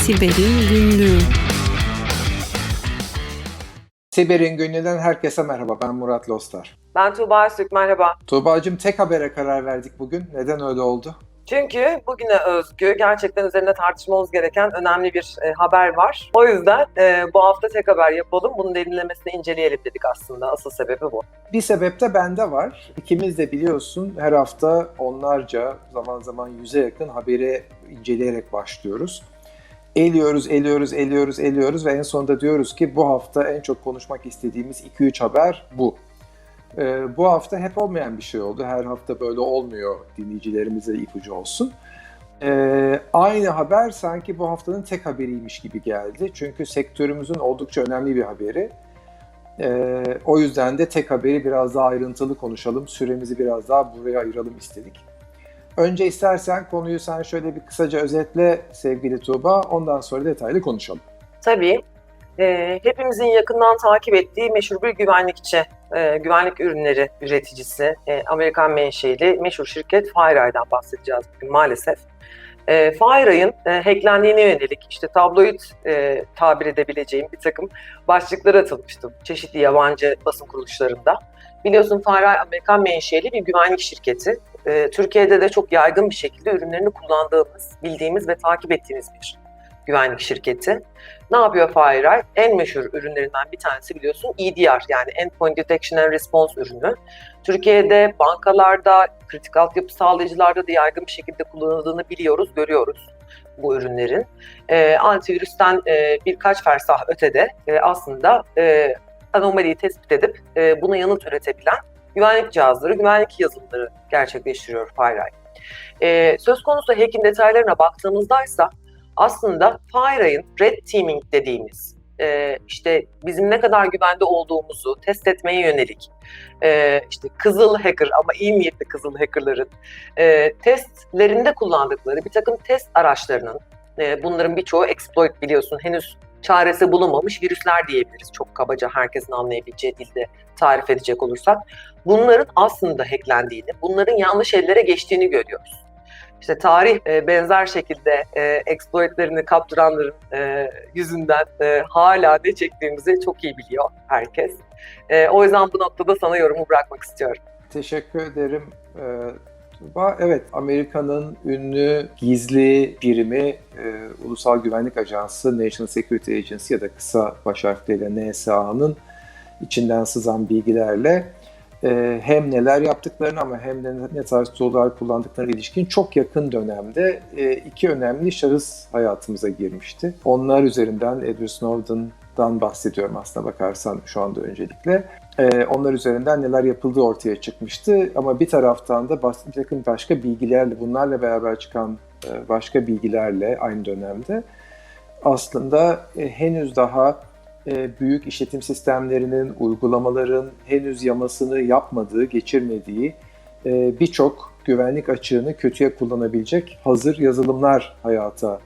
Siber'in Günlüğü Siber'in Günlü'den herkese merhaba. Ben Murat Lostar. Ben Tuğba Öztürk, merhaba. Tuğba'cığım tek habere karar verdik bugün. Neden öyle oldu? Çünkü bugüne özgü gerçekten üzerinde tartışmamız gereken önemli bir e, haber var. O yüzden e, bu hafta tek haber yapalım. Bunun derinlemesine inceleyelim dedik aslında. Asıl sebebi bu. Bir sebep de bende var. İkimiz de biliyorsun her hafta onlarca zaman zaman yüze yakın haberi inceleyerek başlıyoruz. Eliyoruz, eliyoruz, eliyoruz, eliyoruz ve en sonunda diyoruz ki bu hafta en çok konuşmak istediğimiz 2-3 haber bu. Ee, bu hafta hep olmayan bir şey oldu. Her hafta böyle olmuyor dinleyicilerimize ipucu olsun. Ee, aynı haber sanki bu haftanın tek haberiymiş gibi geldi. Çünkü sektörümüzün oldukça önemli bir haberi. Ee, o yüzden de tek haberi biraz daha ayrıntılı konuşalım. Süremizi biraz daha buraya ayıralım istedik. Önce istersen konuyu sen şöyle bir kısaca özetle sevgili Tuğba. Ondan sonra detaylı konuşalım. Tabii e, hepimizin yakından takip ettiği meşhur bir güvenlikçi, e, güvenlik ürünleri üreticisi, e, Amerikan menşeli meşhur şirket FireEye'den bahsedeceğiz bugün maalesef. E, FireEye'ın e, hacklendiğine yönelik işte tabloid e, tabir edebileceğim bir takım başlıklar atılmıştı çeşitli yabancı basın kuruluşlarında. Biliyorsun FireEye Amerikan menşeli bir güvenlik şirketi. E, Türkiye'de de çok yaygın bir şekilde ürünlerini kullandığımız, bildiğimiz ve takip ettiğimiz bir güvenlik şirketi. Ne yapıyor FireEye? En meşhur ürünlerinden bir tanesi biliyorsun EDR yani Endpoint Detection and Response ürünü. Türkiye'de bankalarda, kritik altyapı sağlayıcılarda da yaygın bir şekilde kullanıldığını biliyoruz, görüyoruz bu ürünlerin. E, antivirüsten e, birkaç fersah ötede e, aslında e, anomaliyi tespit edip e, buna yanıt üretebilen güvenlik cihazları, güvenlik yazılımları gerçekleştiriyor FireEye. E, söz konusu hacking detaylarına baktığımızdaysa aslında FireEye'ın Red Teaming dediğimiz e, işte bizim ne kadar güvende olduğumuzu test etmeye yönelik e, işte kızıl hacker ama iyi niyetli kızıl hackerların e, testlerinde kullandıkları bir takım test araçlarının bunların birçoğu exploit biliyorsun henüz çaresi bulunmamış virüsler diyebiliriz çok kabaca herkesin anlayabileceği dilde tarif edecek olursak. Bunların aslında hacklendiğini, bunların yanlış ellere geçtiğini görüyoruz. İşte tarih e, benzer şekilde e, exploitlerini kaptıranların e, yüzünden e, hala ne çektiğimizi çok iyi biliyor herkes. E, o yüzden bu noktada sana yorumu bırakmak istiyorum. Teşekkür ederim e, Tuğba. Evet, Amerika'nın ünlü gizli birimi e, Ulusal Güvenlik Ajansı, National Security Agency ya da kısa baş harfleriyle NSA'nın içinden sızan bilgilerle e, hem neler yaptıklarını ama hem de ne tarz tool'lar kullandıklarına ilişkin çok yakın dönemde e, iki önemli şahıs hayatımıza girmişti. Onlar üzerinden Edward Snowden'dan bahsediyorum aslına bakarsan şu anda öncelikle. E, onlar üzerinden neler yapıldığı ortaya çıkmıştı ama bir taraftan da bir takım başka bilgilerle, bunlarla beraber çıkan e, başka bilgilerle aynı dönemde aslında e, henüz daha e, büyük işletim sistemlerinin, uygulamaların henüz yamasını yapmadığı, geçirmediği birçok güvenlik açığını kötüye kullanabilecek hazır yazılımlar hayata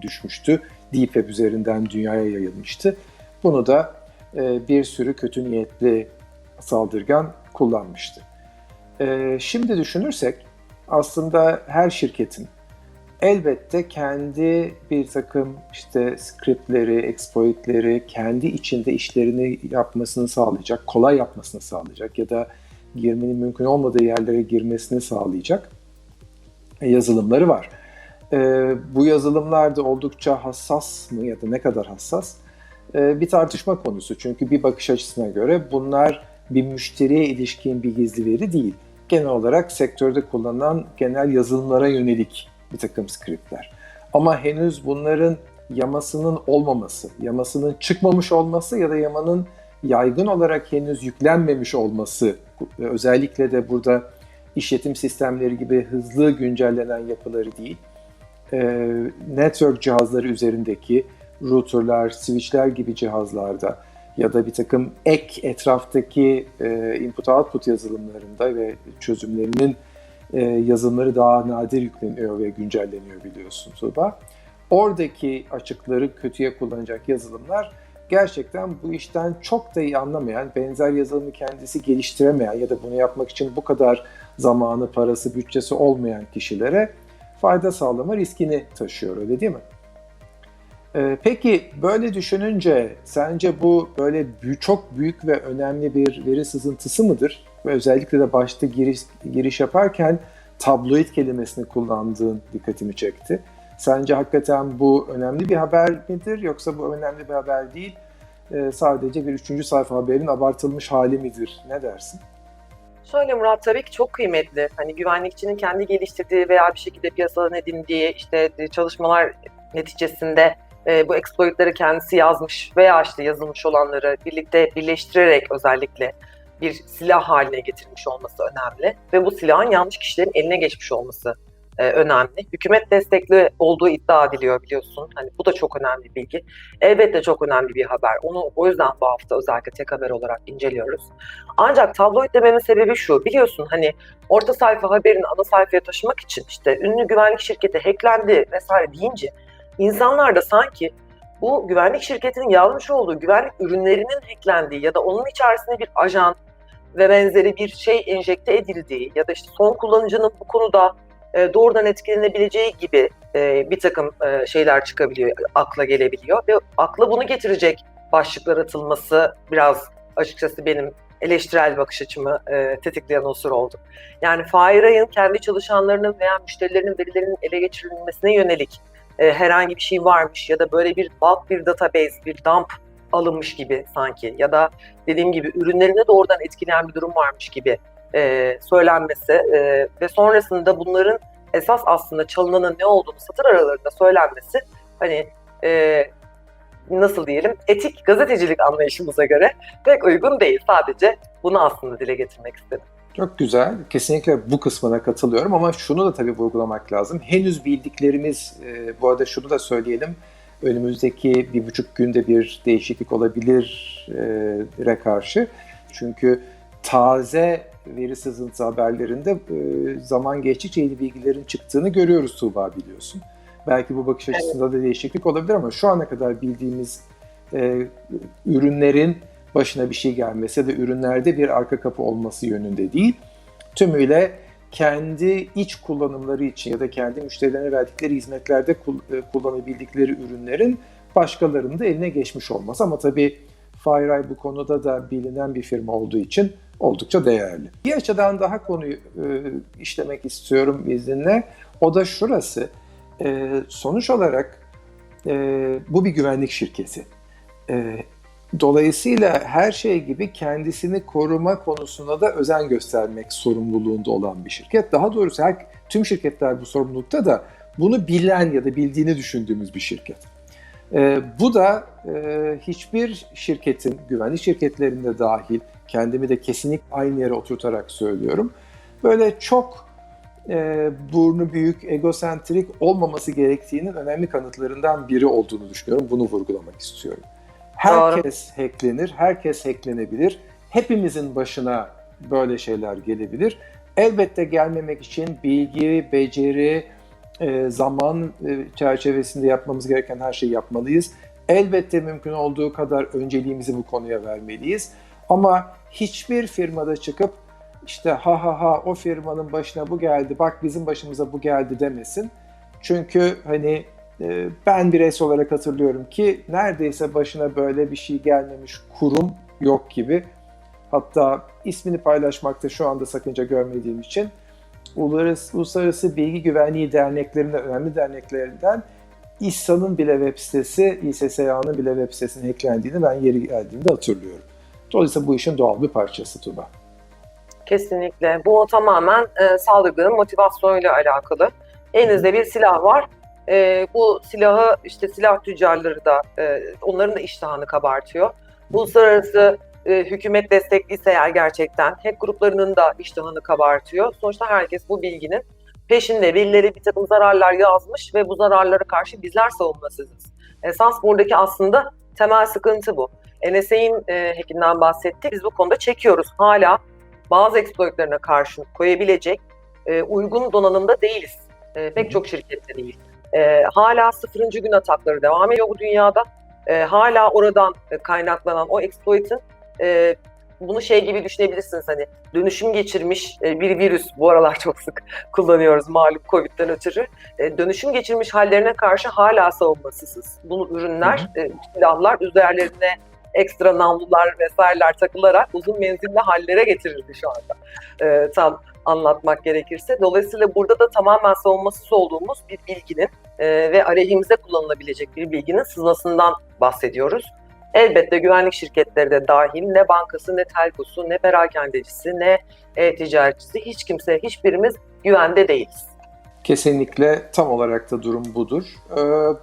düşmüştü. Deep Web üzerinden dünyaya yayılmıştı. Bunu da bir sürü kötü niyetli saldırgan kullanmıştı. Şimdi düşünürsek aslında her şirketin elbette kendi bir takım işte scriptleri, exploitleri kendi içinde işlerini yapmasını sağlayacak, kolay yapmasını sağlayacak ya da girmenin mümkün olmadığı yerlere girmesini sağlayacak yazılımları var. Ee, bu yazılımlar da oldukça hassas mı ya da ne kadar hassas? Ee, bir tartışma konusu. Çünkü bir bakış açısına göre bunlar bir müşteriye ilişkin bir gizli veri değil. Genel olarak sektörde kullanılan genel yazılımlara yönelik bir takım skriptler. Ama henüz bunların yamasının olmaması, yamasının çıkmamış olması ya da yamanın yaygın olarak henüz yüklenmemiş olması, özellikle de burada işletim sistemleri gibi hızlı güncellenen yapıları değil, network cihazları üzerindeki routerlar, switchler gibi cihazlarda ya da bir takım ek etraftaki input-output yazılımlarında ve çözümlerinin e, yazılımları daha nadir yükleniyor ve güncelleniyor biliyorsun Tuğba. Oradaki açıkları kötüye kullanacak yazılımlar gerçekten bu işten çok da iyi anlamayan, benzer yazılımı kendisi geliştiremeyen ya da bunu yapmak için bu kadar zamanı, parası, bütçesi olmayan kişilere fayda sağlama riskini taşıyor öyle değil mi? Ee, peki böyle düşününce sence bu böyle çok büyük ve önemli bir veri sızıntısı mıdır? Özellikle de başta giriş, giriş yaparken tabloid kelimesini kullandığın dikkatimi çekti. Sence hakikaten bu önemli bir haber midir yoksa bu önemli bir haber değil? Ee, sadece bir üçüncü sayfa haberin abartılmış hali midir? Ne dersin? Şöyle Murat tabii ki çok kıymetli. Hani güvenlikçinin kendi geliştirdiği veya bir şekilde piyasadan edindiği işte çalışmalar neticesinde e, bu exploitları kendisi yazmış veya işte yazılmış olanları birlikte birleştirerek özellikle bir silah haline getirmiş olması önemli. Ve bu silahın yanlış kişilerin eline geçmiş olması e, önemli. Hükümet destekli olduğu iddia ediliyor biliyorsun. Hani bu da çok önemli bilgi. Elbette çok önemli bir haber. Onu o yüzden bu hafta özellikle tek haber olarak inceliyoruz. Ancak tabloid dememin sebebi şu. Biliyorsun hani orta sayfa haberini ana sayfaya taşımak için işte ünlü güvenlik şirketi hacklendi vesaire deyince insanlar da sanki bu güvenlik şirketinin yazmış olduğu güvenlik ürünlerinin hacklendiği ya da onun içerisinde bir ajan ve benzeri bir şey enjekte edildiği ya da işte son kullanıcının bu konuda e, doğrudan etkilenebileceği gibi e, bir takım e, şeyler çıkabiliyor, akla gelebiliyor ve akla bunu getirecek başlıklar atılması biraz açıkçası benim eleştirel bakış açımı e, tetikleyen unsur oldu. Yani FireEye'ın kendi çalışanlarının veya müşterilerinin verilerinin ele geçirilmesine yönelik e, herhangi bir şey varmış ya da böyle bir bulk bir database, bir dump alınmış gibi sanki ya da dediğim gibi ürünlerine doğrudan etkileyen bir durum varmış gibi e, söylenmesi e, ve sonrasında bunların esas aslında çalınanın ne olduğunu satır aralarında söylenmesi hani e, nasıl diyelim etik gazetecilik anlayışımıza göre pek uygun değil. Sadece bunu aslında dile getirmek istedim. Çok güzel. Kesinlikle bu kısmına katılıyorum ama şunu da tabii vurgulamak lazım. Henüz bildiklerimiz, e, bu arada şunu da söyleyelim. Önümüzdeki bir buçuk günde bir değişiklik olabilir e, karşı. Çünkü taze veri sızıntı haberlerinde e, zaman geçtikçe yeni bilgilerin çıktığını görüyoruz Tuğba biliyorsun. Belki bu bakış açısında da değişiklik olabilir ama şu ana kadar bildiğimiz e, ürünlerin başına bir şey gelmesi ve ürünlerde bir arka kapı olması yönünde değil. Tümüyle kendi iç kullanımları için ya da kendi müşterilerine verdikleri hizmetlerde e, kullanabildikleri ürünlerin başkalarının da eline geçmiş olması. Ama tabii FireEye bu konuda da bilinen bir firma olduğu için oldukça değerli. Bir açıdan daha konuyu e, işlemek istiyorum izninle. O da şurası. E, sonuç olarak bu bir güvenlik şirketi. Dolayısıyla her şey gibi kendisini koruma konusunda da özen göstermek sorumluluğunda olan bir şirket. Daha doğrusu her, tüm şirketler bu sorumlulukta da bunu bilen ya da bildiğini düşündüğümüz bir şirket. E, bu da e, hiçbir şirketin, güvenlik şirketlerinde dahil, kendimi de kesinlikle aynı yere oturtarak söylüyorum. Böyle çok e, burnu büyük, egosentrik olmaması gerektiğinin önemli kanıtlarından biri olduğunu düşünüyorum. Bunu vurgulamak istiyorum. Herkes Doğru. hacklenir, herkes hacklenebilir. Hepimizin başına böyle şeyler gelebilir. Elbette gelmemek için bilgi, beceri, e, zaman e, çerçevesinde yapmamız gereken her şeyi yapmalıyız. Elbette mümkün olduğu kadar önceliğimizi bu konuya vermeliyiz. Ama hiçbir firmada çıkıp işte ha ha ha o firmanın başına bu geldi, bak bizim başımıza bu geldi demesin. Çünkü hani ben bireysel olarak hatırlıyorum ki neredeyse başına böyle bir şey gelmemiş kurum yok gibi. Hatta ismini paylaşmakta şu anda sakınca görmediğim için Uluslararası, Bilgi Güvenliği Derneklerinden, önemli derneklerinden İSSA'nın bile web sitesi, İSSA'nın bile web sitesinin hacklendiğini ben yeri geldiğinde hatırlıyorum. Dolayısıyla bu işin doğal bir parçası Tuba. Kesinlikle. Bu tamamen e, saldırganın motivasyonuyla alakalı. Elinizde bir silah var. E, bu silahı işte silah tüccarları da e, onların da iştahını kabartıyor. Uluslararası e, hükümet destekliyse eğer gerçekten hack gruplarının da iştahını kabartıyor. Sonuçta herkes bu bilginin peşinde. Birileri bir takım zararlar yazmış ve bu zararlara karşı bizler savunmasızız. Esas buradaki aslında temel sıkıntı bu. NSA'in e, hackinden bahsetti. Biz bu konuda çekiyoruz. Hala bazı exploitlerine karşı koyabilecek e, uygun donanımda değiliz. E, pek çok şirkette değil. E, hala sıfırıncı gün atakları devam ediyor bu dünyada. E, hala oradan e, kaynaklanan o exploit'in e, bunu şey gibi düşünebilirsiniz hani dönüşüm geçirmiş e, bir virüs bu aralar çok sık kullanıyoruz malum Covid'den ötürü. E, dönüşüm geçirmiş hallerine karşı hala savunmasızız. Bu ürünler, silahlar üzerlerine ekstra namlular vesaireler takılarak uzun menzilli hallere getirildi şu anda. Tam anlatmak gerekirse. Dolayısıyla burada da tamamen savunmasız olduğumuz bir bilginin e, ve aleyhimize kullanılabilecek bir bilginin sızmasından bahsediyoruz. Elbette güvenlik şirketleri de dahil ne bankası, ne telkosu, ne perakendecisi, ne e-ticaretçisi hiç kimse, hiçbirimiz güvende değiliz. Kesinlikle tam olarak da durum budur. Ee,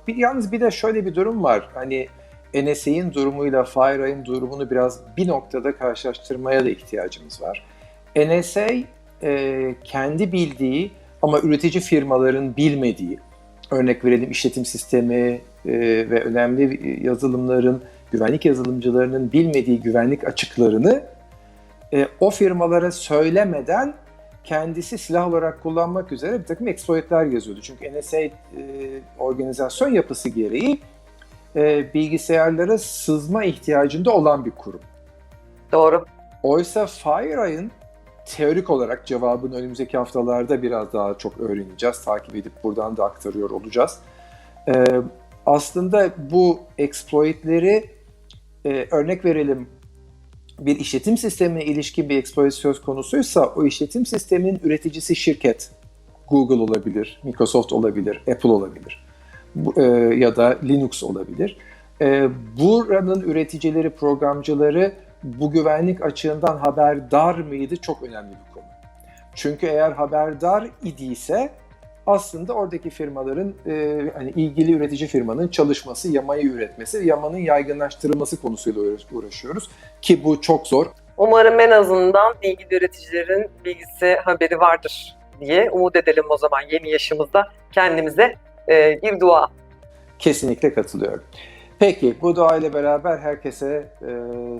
bir, yalnız bir de şöyle bir durum var. Hani NSA'in durumuyla FireEye'in durumunu biraz bir noktada karşılaştırmaya da ihtiyacımız var. NSA e, kendi bildiği ama üretici firmaların bilmediği, örnek verelim işletim sistemi e, ve önemli yazılımların, güvenlik yazılımcılarının bilmediği güvenlik açıklarını e, o firmalara söylemeden kendisi silah olarak kullanmak üzere bir takım exploitler yazıyordu. Çünkü NSA e, organizasyon yapısı gereği e, bilgisayarlara sızma ihtiyacında olan bir kurum. Doğru. Oysa FireEye'ın teorik olarak cevabını önümüzdeki haftalarda biraz daha çok öğreneceğiz. Takip edip buradan da aktarıyor olacağız. E, aslında bu exploitleri e, örnek verelim bir işletim sistemine ilişkin bir exploit söz konusuysa o işletim sisteminin üreticisi şirket. Google olabilir, Microsoft olabilir, Apple olabilir e, ya da Linux olabilir. E, buranın üreticileri, programcıları bu güvenlik açığından haberdar mıydı çok önemli bir konu. Çünkü eğer haberdar idiyse aslında oradaki firmaların e, hani ilgili üretici firmanın çalışması, yamayı üretmesi yamanın yaygınlaştırılması konusuyla uğraşıyoruz ki bu çok zor. Umarım en azından ilgili üreticilerin bilgisi haberi vardır diye umut edelim o zaman yeni yaşımızda kendimize e, bir dua. Kesinlikle katılıyorum. Peki bu dua ile beraber herkese e,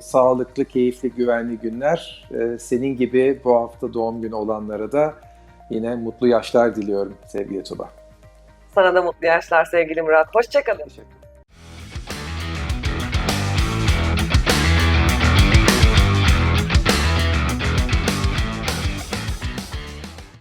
sağlıklı, keyifli, güvenli günler. E, senin gibi bu hafta doğum günü olanlara da yine mutlu yaşlar diliyorum sevgili Tuba. Sana da mutlu yaşlar sevgili Murat. Hoşçakalın. Teşekkür